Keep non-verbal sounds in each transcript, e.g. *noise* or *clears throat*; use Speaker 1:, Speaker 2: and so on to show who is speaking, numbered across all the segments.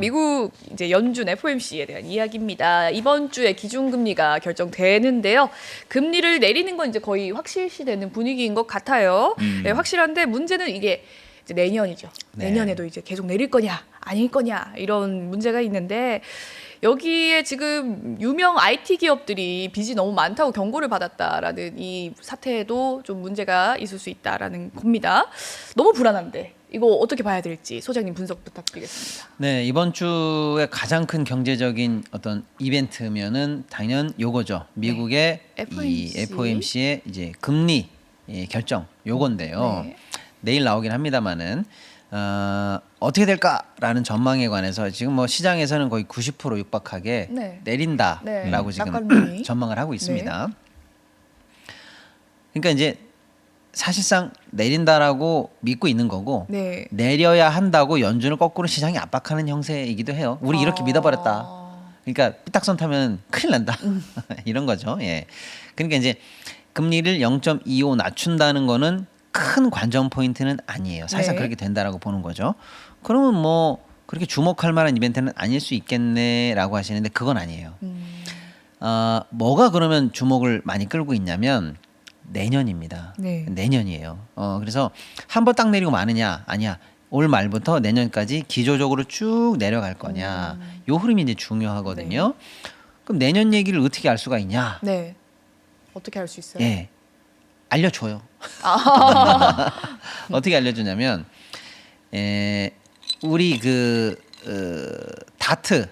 Speaker 1: 미국 이제 연준 FOMC에 대한 이야기입니다. 이번 주에 기준금리가 결정되는데요. 금리를 내리는 건 이제 거의 확실시되는 분위기인 것 같아요.
Speaker 2: 음.
Speaker 1: 네, 확실한데 문제는 이게 이제 내년이죠.
Speaker 2: 네.
Speaker 1: 내년에도 이제 계속 내릴 거냐 아닐 거냐 이런 문제가 있는데 여기에 지금 유명 IT 기업들이 빚이 너무 많다고 경고를 받았다라는 이 사태에도 좀 문제가 있을 수 있다라는 겁니다. 너무 불안한데 이거 어떻게 봐야 될지 소장님 분석 부탁드리겠습니다.
Speaker 2: 네 이번 주에 가장 큰 경제적인 어떤 이벤트면은 당연 요거죠. 미국의 이
Speaker 1: FOMC.
Speaker 2: FOMC의 이제 금리 예, 결정 요건데요.
Speaker 1: 네.
Speaker 2: 내일 나오긴 합니다만은 어, 어떻게 될까라는 전망에 관해서 지금 뭐 시장에서는 거의 90% 육박하게
Speaker 1: 네.
Speaker 2: 내린다라고
Speaker 1: 네.
Speaker 2: 지금
Speaker 1: 낙관론이. *clears throat*
Speaker 2: 전망을 하고 있습니다. 그러니까 이제 사실상 내린다라고 믿고 있는 거고
Speaker 1: 네.
Speaker 2: 내려야 한다고 연준을 거꾸로 시장이 압박하는 형세이기도 해요. 우리 이렇게
Speaker 1: 아.
Speaker 2: 믿어버렸다. 그러니까 삐딱선 타면 큰일 난다.
Speaker 1: 음. *laughs*
Speaker 2: 이런 거죠. 예. 그러니까 이제 금리를 0.25 낮춘다는 거는 큰 관전 포인트는 아니에요. 사실상
Speaker 1: 네.
Speaker 2: 그렇게 된다라고 보는 거죠. 그러면 뭐 그렇게 주목할 만한 이벤트는 아닐 수 있겠네라고 하시는데 그건 아니에요.
Speaker 1: 음,
Speaker 2: 어, 뭐가 그러면 주목을 많이 끌고 있냐면 내년입니다.
Speaker 1: 네.
Speaker 2: 내년이에요. 어, 그래서 한 번 딱 내리고 마느냐 아니야. 올 말부터 내년까지 기조적으로 쭉 내려갈 거냐.
Speaker 1: 음.
Speaker 2: 요 흐름이 이제 중요하거든요. 그럼 내년 얘기를 어떻게 알 수가 있냐?
Speaker 1: 네. 어떻게 할수 있어요?
Speaker 2: 예. 알려줘요.
Speaker 1: 아. *laughs*
Speaker 2: 어떻게 알려주냐면, 에, 우리 그, 어, 다트,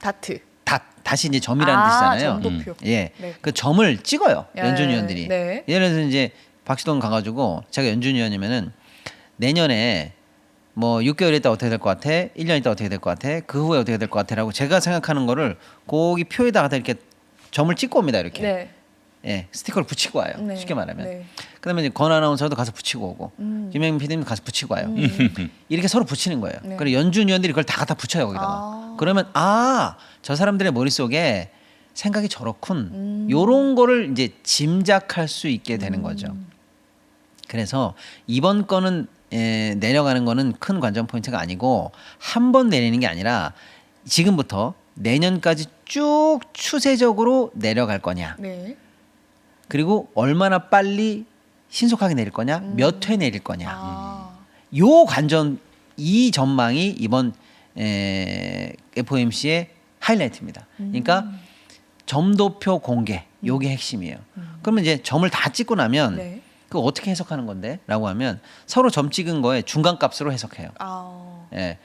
Speaker 1: 다트.
Speaker 2: 다, 다시 이제 점이라는
Speaker 1: 아,
Speaker 2: 뜻이잖아요.
Speaker 1: 점도표.
Speaker 2: 예.
Speaker 1: 네.
Speaker 2: 그 점을 찍어요.
Speaker 1: 예,
Speaker 2: 연준 위원들이.
Speaker 1: 네.
Speaker 2: 예를 들어서 이제 박시동 가가지고 제가 연준 위원이면은 내년에 뭐 6개월 있다 어떻게 될 것 같아? 1년 있다 어떻게 될 것 같아? 그 후에 어떻게 될 것 같아?라고 제가 생각하는 거를 거기 표에다가 이렇게 점을 찍고 옵니다. 이렇게.
Speaker 1: 네.
Speaker 2: 예. 스티커를 붙이고 와요.
Speaker 1: 네.
Speaker 2: 쉽게 말하면.
Speaker 1: 네.
Speaker 2: 그다음에 이제 권 아나운서도 가서 붙이고 오고
Speaker 1: 음.
Speaker 2: 김영민 PD님 가서 붙이고 와요.
Speaker 1: 음. *laughs*
Speaker 2: 이렇게 서로 붙이는 거예요.
Speaker 1: 네.
Speaker 2: 그리고 연준 위원들이 그걸 다 갖다 붙여요 거기다가.
Speaker 1: 아.
Speaker 2: 그러면 아 저 사람들의 머릿 속에 생각이 저렇군.
Speaker 1: 음.
Speaker 2: 요런 거를 이제 짐작할 수 있게 되는
Speaker 1: 음.
Speaker 2: 거죠. 그래서 이번 건은 에, 내려가는 거는 큰 관전 포인트가 아니고 한 번 내리는 게 아니라 지금부터 내년까지 쭉 추세적으로 내려갈 거냐.
Speaker 1: 네.
Speaker 2: 그리고 얼마나 빨리 신속하게 내릴 거냐,
Speaker 1: 음.
Speaker 2: 몇회 내릴 거냐.
Speaker 1: 아.
Speaker 2: 요 관전 이 전망이 이번 에, FOMC의 하이라이트입니다. 그러니까
Speaker 1: 음.
Speaker 2: 점도표 공개 요게 핵심이에요. 그러면 이제 점을 다 찍고 나면
Speaker 1: 네.
Speaker 2: 그거 어떻게 해석하는 건데?라고 하면 서로 점 찍은 거에 중간 값으로 해석해요.
Speaker 1: 아.
Speaker 2: 예.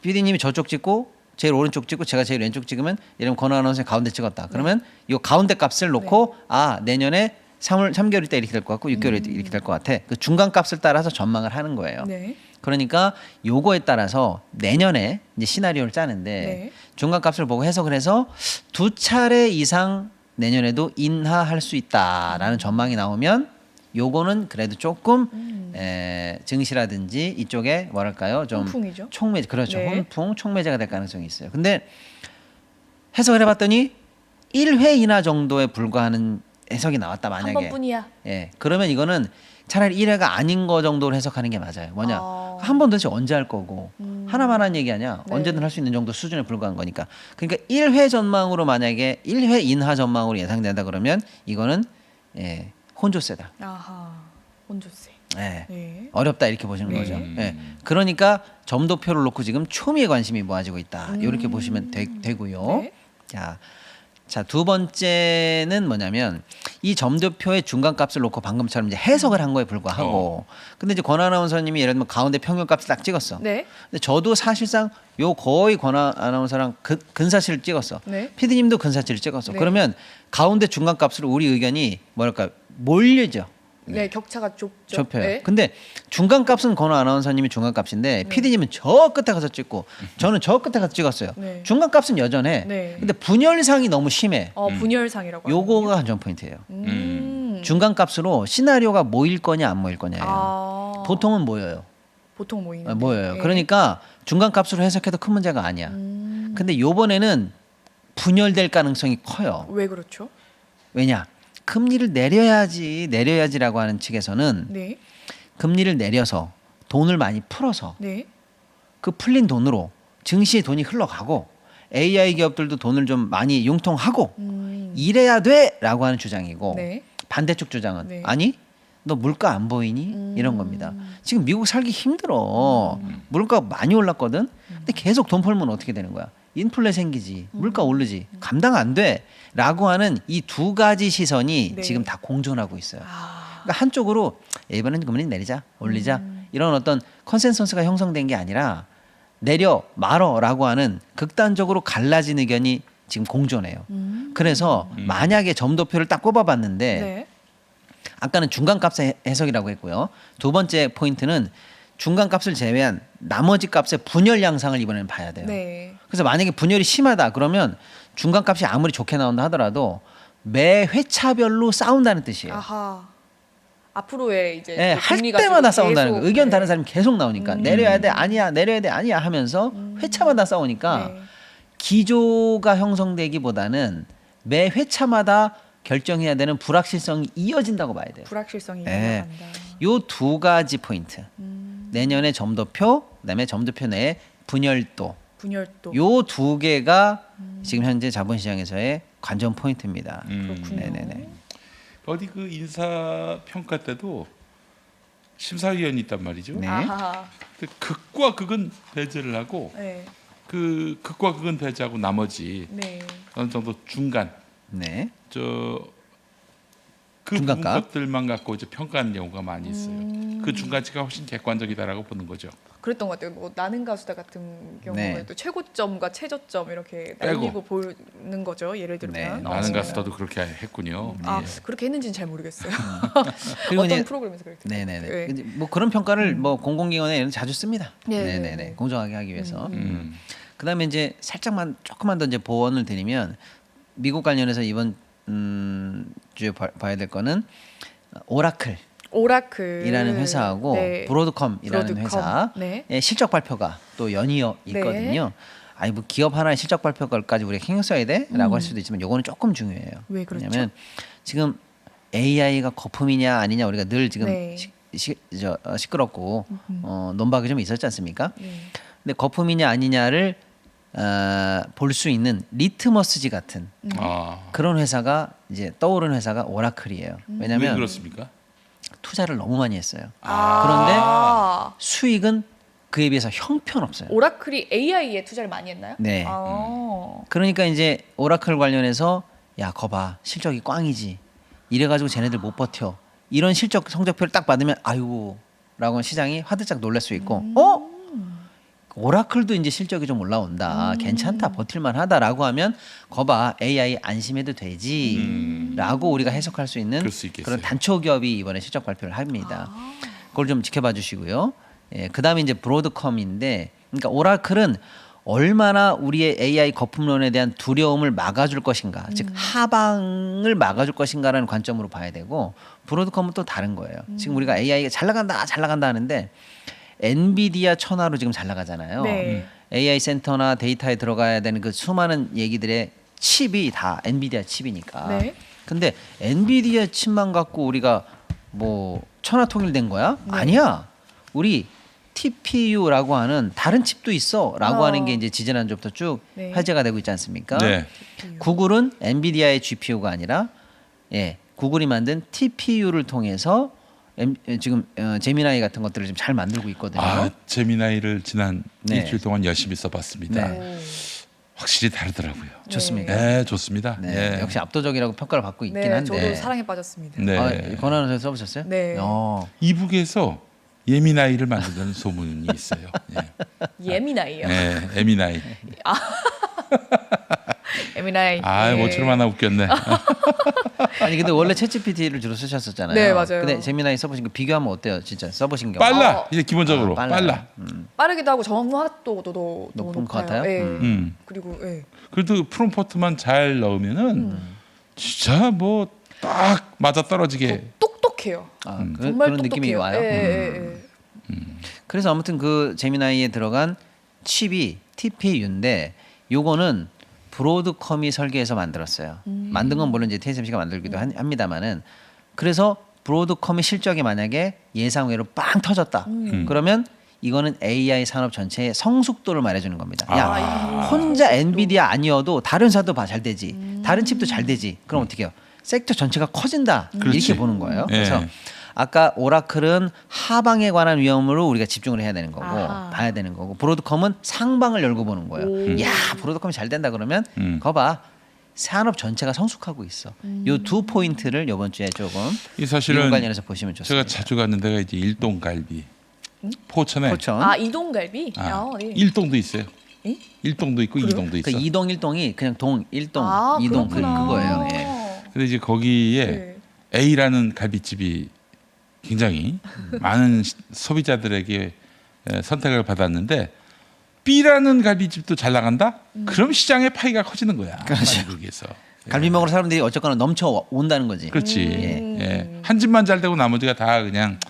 Speaker 2: PD님이 저쪽 찍고 제일 오른쪽 찍고 제가 제일 왼쪽 찍으면 이러면 권한 아나운서 가운데 찍었다. 그러면 요 가운데 값을 놓고 아 내년에 3월 3개월 있다 이렇게 될 것 같고 6개월 있다 이렇게 될 것 같아. 그 중간 값을 따라서 전망을 하는 거예요.
Speaker 1: 네.
Speaker 2: 그러니까 요거에 따라서 내년에 이제 시나리오를 짜는데
Speaker 1: 네.
Speaker 2: 중간 값을 보고 해석을 해서 두 차례 이상 내년에도 인하할 수 있다라는 전망이 나오면 요거는 그래도 조금
Speaker 1: 음.
Speaker 2: 에, 증시라든지 이쪽에 뭐랄까요 좀
Speaker 1: 훈풍이죠.
Speaker 2: 촉매 그렇죠
Speaker 1: 네.
Speaker 2: 훈풍 촉매제가 될 가능성이 있어요. 근데 해석을 해봤더니 1회 인하 정도에 불과하는 해석이 나왔다
Speaker 1: 한
Speaker 2: 만약에
Speaker 1: 번뿐이야.
Speaker 2: 예 그러면 이거는 차라리 1회가 아닌 거 정도로 해석하는 게 맞아요. 뭐냐
Speaker 1: 아.
Speaker 2: 한번 도대체 언제 할 거고
Speaker 1: 음.
Speaker 2: 하나만 한 얘기하냐
Speaker 1: 네.
Speaker 2: 언제든 할 수 있는 정도 수준에 불과한 거니까 그러니까 1회 전망으로 만약에 1회 인하 전망으로 예상된다 그러면 이거는 예, 혼조세다.
Speaker 1: 아하. 온조세.
Speaker 2: 예.
Speaker 1: 네.
Speaker 2: 어렵다 이렇게 보시는
Speaker 1: 네.
Speaker 2: 거죠. 예. 그러니까 점도표를 놓고 지금 초미의 관심이 모아지고 있다. 이렇게 보시면 되, 고요
Speaker 1: 음. 네.
Speaker 2: 자, 자 두 번째는 뭐냐면 이 점도표의 중간 값을 놓고 방금처럼 이제 해석을 한 거에 불과하고, 근데 이제 권 아나운서님이 예를 들면 가운데 평균 값을 딱 찍었어.
Speaker 1: 네.
Speaker 2: 근데 저도 사실상 요 거의 권 아나운서랑 근, 근사치를 찍었어.
Speaker 1: 네.
Speaker 2: 피디님도 근사치를 찍었어.
Speaker 1: 네.
Speaker 2: 그러면 가운데 중간 값으로 우리 의견이 뭐랄까 몰리죠.
Speaker 1: 네, 격차가 좁죠.
Speaker 2: 좁혀요.
Speaker 1: 네.
Speaker 2: 근데 중간 값은 권호 아나운서님이 중간 값인데 PD님은 저 끝에 가서 찍고 저는 저 끝에 가서 찍었어요.
Speaker 1: 네.
Speaker 2: 중간 값은 여전해.
Speaker 1: 네.
Speaker 2: 근데 분열상이 너무 심해.
Speaker 1: 어, 분열상이라고.
Speaker 2: 요거가 관전 포인트예요.
Speaker 1: 하거든요. 음.
Speaker 2: 중간 값으로 시나리오가 모일 거냐 안 모일 거냐예요.
Speaker 1: 아.
Speaker 2: 보통은 모여요.
Speaker 1: 보통 모이는.
Speaker 2: 아, 모여요. 그러니까 중간 값으로 해석해도 큰 문제가 아니야.
Speaker 1: 음.
Speaker 2: 근데 요번에는 분열될 가능성이 커요.
Speaker 1: 왜 그렇죠?
Speaker 2: 왜냐? 금리를 내려야지 내려야지라고 하는 측에서는
Speaker 1: 네.
Speaker 2: 금리를 내려서 돈을 많이 풀어서
Speaker 1: 네.
Speaker 2: 그 풀린 돈으로 증시에 돈이 흘러가고 AI 기업들도 돈을 좀 많이 융통하고
Speaker 1: 음.
Speaker 2: 이래야 돼라고 하는 주장이고
Speaker 1: 네.
Speaker 2: 반대쪽 주장은
Speaker 1: 네.
Speaker 2: 아니 너 물가 안 보이니
Speaker 1: 음.
Speaker 2: 이런 겁니다. 지금 미국 살기 힘들어. 물가 많이 올랐거든. 근데 계속 돈 벌면 어떻게 되는 거야? 인플레 생기지, 물가
Speaker 1: 음.
Speaker 2: 오르지, 감당 안 돼.라고 하는 이 두 가지 시선이
Speaker 1: 네.
Speaker 2: 지금 다 공존하고 있어요.
Speaker 1: 아.
Speaker 2: 그러니까 한쪽으로 이번엔 금리 내리자, 올리자
Speaker 1: 음.
Speaker 2: 이런 어떤 컨센서스가 형성된 게 아니라 내려 말어라고 하는 극단적으로 갈라진 의견이 지금 공존해요.
Speaker 1: 음.
Speaker 2: 그래서 만약에 점도표를 딱 꼽아봤는데
Speaker 1: 네.
Speaker 2: 아까는 중간값의 해석이라고 했고요. 두 번째 포인트는 중간 값을 제외한 나머지 값의 분열 양상을 이번에는 봐야 돼요.
Speaker 1: 네.
Speaker 2: 그래서 만약에 분열이 심하다 그러면 중간 값이 아무리 좋게 나온다 하더라도 매 회차별로 싸운다는 뜻이에요.
Speaker 1: 아하. 앞으로의 이제
Speaker 2: 예, 그할 때마다 싸운다는
Speaker 1: 계속,
Speaker 2: 거예요. 의견
Speaker 1: 네.
Speaker 2: 다른 사람이 계속 나오니까
Speaker 1: 음.
Speaker 2: 내려야 돼 아니야 내려야 돼 아니야 하면서 회차마다 싸우니까
Speaker 1: 네.
Speaker 2: 기조가 형성되기보다는 매 회차마다 결정해야 되는 불확실성이 이어진다고 봐야 돼요.
Speaker 1: 불확실성이
Speaker 2: 네.
Speaker 1: 나간다.
Speaker 2: 요두 가지 포인트.
Speaker 1: 음.
Speaker 2: 내년에 점도표, 그다음에 점도표 내에 분열도.
Speaker 1: 분열도
Speaker 2: 요 두 개가 지금 현재 자본시장에서의 관전 포인트입니다.
Speaker 3: 음.
Speaker 1: 그렇군요.
Speaker 2: 네네네.
Speaker 3: 어디 그 인사 평가 때도 심사위원이 있단 말이죠.
Speaker 2: 네.
Speaker 1: 아하.
Speaker 3: 근데 극과 극은 배제를 하고
Speaker 1: 네.
Speaker 3: 그 극과 극은 배제하고 나머지
Speaker 1: 네.
Speaker 3: 어느 정도 중간
Speaker 2: 네.
Speaker 3: 저 그
Speaker 2: 중간값?
Speaker 3: 것들만 갖고 이제 평가하는 경우가 많이 있어요.
Speaker 1: 음.
Speaker 3: 그 중간치가 훨씬 객관적이다라고 보는 거죠.
Speaker 1: 그랬던 것 같아요. 뭐 나는 가수다 같은 경우에
Speaker 2: 네.
Speaker 1: 또 최고점과 최저점 이렇게
Speaker 3: 빼고.
Speaker 1: 날리고 보는 거죠. 예를 들면.
Speaker 2: 네,
Speaker 3: 나는. 가수다도 그렇게 했군요.
Speaker 1: 아
Speaker 2: 네.
Speaker 1: 그렇게 했는지는 잘 모르겠어요. *laughs*
Speaker 2: 그리고
Speaker 1: 어떤
Speaker 2: 이제
Speaker 1: 프로그램에서 그랬죠?
Speaker 2: 네네네.
Speaker 1: 네.
Speaker 2: 근데 뭐 그런 평가를 뭐 공공기관에 자주 씁니다.
Speaker 1: 네,
Speaker 2: 네네네.
Speaker 1: 네, 네.
Speaker 2: 공정하게 하기 위해서.
Speaker 3: 음.
Speaker 2: 그다음에 이제 살짝만 조금만 더 이제 보완을 드리면 미국 관련해서 이번 음, 주에 봐, 봐야 될 거는 오라클이라는
Speaker 1: 오라클이라는
Speaker 2: 회사하고
Speaker 1: 네.
Speaker 2: 브로드컴이라는
Speaker 1: 브로드컴.
Speaker 2: 회사의
Speaker 1: 네.
Speaker 2: 실적 발표가 또 연이어 있거든요. 아니 뭐 기업 하나의 실적 발표까지 우리가 신경 써야 돼라고 할 수도 있지만 요거는 조금 중요해요.
Speaker 1: 왜 그렇죠?
Speaker 2: 왜냐하면 지금 AI가 거품이냐 아니냐 우리가 늘 지금
Speaker 1: 네.
Speaker 2: 시, 시, 저, 어, 시끄럽고
Speaker 1: 음.
Speaker 2: 어, 논박이 좀 있었지 않습니까?
Speaker 1: 네.
Speaker 2: 근데 거품이냐 아니냐를 어, 볼수 있는 리트머스지 같은
Speaker 1: 음.
Speaker 3: 아.
Speaker 2: 그런 회사가 이제 떠오른 회사가 오라클이에요.
Speaker 1: 음.
Speaker 3: 왜
Speaker 2: 왜냐하면
Speaker 3: 그렇습니까?
Speaker 2: 투자를 너무 많이 했어요.
Speaker 1: 아.
Speaker 2: 수익은 그에 비해서 형편없어요.
Speaker 1: 오라클이 AI에 투자를 많이 했나요?
Speaker 2: 네.
Speaker 1: 아.
Speaker 2: 그러니까 이제 오라클 관련해서 야 거봐 실적이 꽝이지 이래가지고 쟤네들 못 버텨 이런 실적 성적표를 딱 받으면 아이고 라고 시장이 화들짝 놀랄 수 있고
Speaker 1: 음.
Speaker 2: 어 오라클도 이제 실적이 좀 올라온다
Speaker 1: 음.
Speaker 2: 괜찮다 버틸만 하다라고 하면 거봐 AI 안심해도 되지라고 우리가 해석할 수 있는
Speaker 3: 수.
Speaker 2: 그런 단초 기업이 이번에 실적 발표를 합니다.
Speaker 1: 아.
Speaker 2: 그걸 좀 지켜봐 주시고요. 예, 그다음에 이제 브로드컴인데 그러니까 오라클은 얼마나 우리의 AI 거품론에 대한 두려움을 막아줄 것인가, 즉 하방을 막아줄 것인가라는 관점으로 봐야 되고 브로드컴은 또 다른 거예요. 지금 우리가 AI가 잘 나간다, 잘 나간다 하는데 엔비디아 천하로 지금 잘 나가잖아요.
Speaker 1: 네.
Speaker 2: AI 센터나 데이터에 들어가야 되는 그 수많은 얘기들의 칩이 다 엔비디아 칩이니까.
Speaker 1: 네.
Speaker 2: 근데 엔비디아 칩만 갖고 우리가 뭐 천하 통일된 거야?
Speaker 1: 네.
Speaker 2: 아니야. 우리 TPU라고 하는 다른 칩도 있어라고
Speaker 1: 어.
Speaker 2: 하는 게 이제 지지난주부터 쭉
Speaker 1: 네.
Speaker 2: 화제가 되고 있지 않습니까?
Speaker 3: 네.
Speaker 2: 구글은 엔비디아의 GPU가 아니라 예, 구글이 만든 TPU를 통해서 지금 어, 제미나이 같은 것들을 지금 잘 만들고 있거든요.
Speaker 3: 아 제미나이를 지난
Speaker 2: 네.
Speaker 3: 일주일 동안 열심히 써봤습니다.
Speaker 2: 네.
Speaker 1: 오.
Speaker 3: 확실히 다르더라고요.
Speaker 2: 좋습니까?
Speaker 3: 네, 좋습니다.
Speaker 2: 네,
Speaker 3: 예.
Speaker 2: 역시 압도적이라고 평가를 받고 있긴
Speaker 1: 네,
Speaker 2: 한데.
Speaker 1: 저도 사랑에 빠졌습니다.
Speaker 3: 네.
Speaker 2: 아, 선생 써보셨어요?
Speaker 1: 네.
Speaker 2: 어.
Speaker 3: 이북에서 예민아이를 만든다는 소문이 있어요. 예. *laughs*
Speaker 1: 예민아이요.
Speaker 3: 네, 에미나이.
Speaker 1: 예민아이.
Speaker 3: 아, *laughs*
Speaker 1: 예.
Speaker 3: 모처럼 하나 웃겼네. *laughs*
Speaker 2: 아니 근데 원래 챗GPT를 주로 쓰셨었잖아요.
Speaker 1: 네, 맞아요.
Speaker 2: 근데 제미나이 써보신 거 비교하면 어때요? 진짜 써보신 경우.
Speaker 3: 빨라.
Speaker 1: 어.
Speaker 3: 이제 기본적으로
Speaker 2: 아,
Speaker 3: 빨라.
Speaker 2: 빨라요. 음.
Speaker 1: 빠르기도 하고 정확도도 더
Speaker 2: 높은
Speaker 1: 높은
Speaker 2: 것 같아요?
Speaker 1: 예.
Speaker 2: 음.
Speaker 3: 음.
Speaker 1: 그리고 예.
Speaker 3: 그래도 프롬포트만 잘 넣으면은
Speaker 1: 음.
Speaker 3: 진짜 뭐 딱 맞아 떨어지게.
Speaker 1: 똑똑해요.
Speaker 2: 아,
Speaker 3: 음.
Speaker 2: 그,
Speaker 1: 정말
Speaker 2: 런 느낌이
Speaker 1: 똑똑해요.
Speaker 2: 와요.
Speaker 1: 예, 예,
Speaker 2: 음.
Speaker 1: 예.
Speaker 2: 그래서 아무튼 그 제미나이에 들어간 칩이 TPU인데 요거는 브로드컴이 설계해서 만들었어요.
Speaker 1: 음.
Speaker 2: 만든 건 물론 이제 TSMC가 만들기도 한- 합니다만은 그래서 브로드컴의 실적이 만약에 예상외로 빵 터졌다.
Speaker 1: 음.
Speaker 2: 그러면 이거는 AI 산업 전체의 성숙도를 말해주는 겁니다. 야
Speaker 1: 아,
Speaker 2: 혼자 엔비디아 아니어도 다른 사도 봐잘 되지, 다른 칩도 잘 되지. 그럼 어떻게 해요? 섹터 전체가 커진다
Speaker 3: 그렇지.
Speaker 2: 이렇게 보는 거예요.
Speaker 3: 예.
Speaker 2: 그래서 아까 오라클은 하방에 관한 위험으로 우리가 집중을 해야 되는 거고
Speaker 1: 아하.
Speaker 2: 봐야 되는 거고 브로드컴은 상방을 열고 보는 거예요.
Speaker 1: 오.
Speaker 2: 야 브로드컴이 잘 된다 그러면
Speaker 3: 음.
Speaker 2: 거봐 산업 전체가 성숙하고 있어. 요 두 포인트를 이번 주에 조금
Speaker 3: 이 사실은
Speaker 2: 관련해서 보시면
Speaker 3: 제가
Speaker 2: 좋습니다.
Speaker 3: 자주 가는 데가 이제 일동 갈비 포천에
Speaker 2: 포천.
Speaker 1: 아 이동갈비?
Speaker 3: 아,
Speaker 1: 아, 예.
Speaker 3: 일동도 있어요.
Speaker 1: 예?
Speaker 3: 일동도 있고? 이동도
Speaker 2: 그
Speaker 3: 있어.
Speaker 2: 이동 일동이 그냥 동 일동
Speaker 1: 아,
Speaker 2: 이동 그,
Speaker 1: 그렇구나.
Speaker 2: 그거예요. 예.
Speaker 3: 근데 이제 거기에
Speaker 1: 네.
Speaker 3: A라는 갈비집이 굉장히 많은 시- 소비자들에게 에, 선택을 받았는데 B라는 갈비집도 잘 나간다? 그럼 시장의 파이가 커지는 거야.
Speaker 2: 그렇죠.
Speaker 3: 한국에서.
Speaker 2: 갈비 먹으러 사람들이 어쨌거나 넘쳐 온다는 거지.
Speaker 3: 그렇지.
Speaker 1: 음.
Speaker 3: 예. 한 집만 잘 되고 나머지가 다 그냥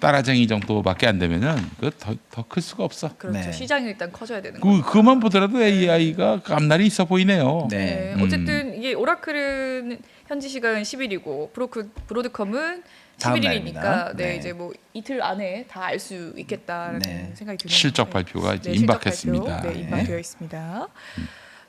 Speaker 3: 따라쟁이 정도밖에 안 되면은 그더더 클 수가 없어.
Speaker 1: 그렇죠.
Speaker 2: 네.
Speaker 1: 시장이 일단 커져야 되는
Speaker 3: 그 그만 보더라도 AI가 감날이 있어 보이네요.
Speaker 2: 네.
Speaker 1: 네. 어쨌든 이게 오라클은 현지 시간 10일이고 브로크 브로드컴은
Speaker 2: 다음
Speaker 1: 11일이니까
Speaker 2: 날입니다.
Speaker 1: 네.
Speaker 2: 네.
Speaker 1: 이제 뭐 이틀 안에 다 알 수 있겠다라는
Speaker 2: 네.
Speaker 1: 생각이 드네요.
Speaker 3: 실적
Speaker 1: 네.
Speaker 3: 발표가 이제
Speaker 1: 네,
Speaker 3: 임박했습니다.
Speaker 1: 발표, 네,
Speaker 3: 예.
Speaker 1: 임박되어 있습니다.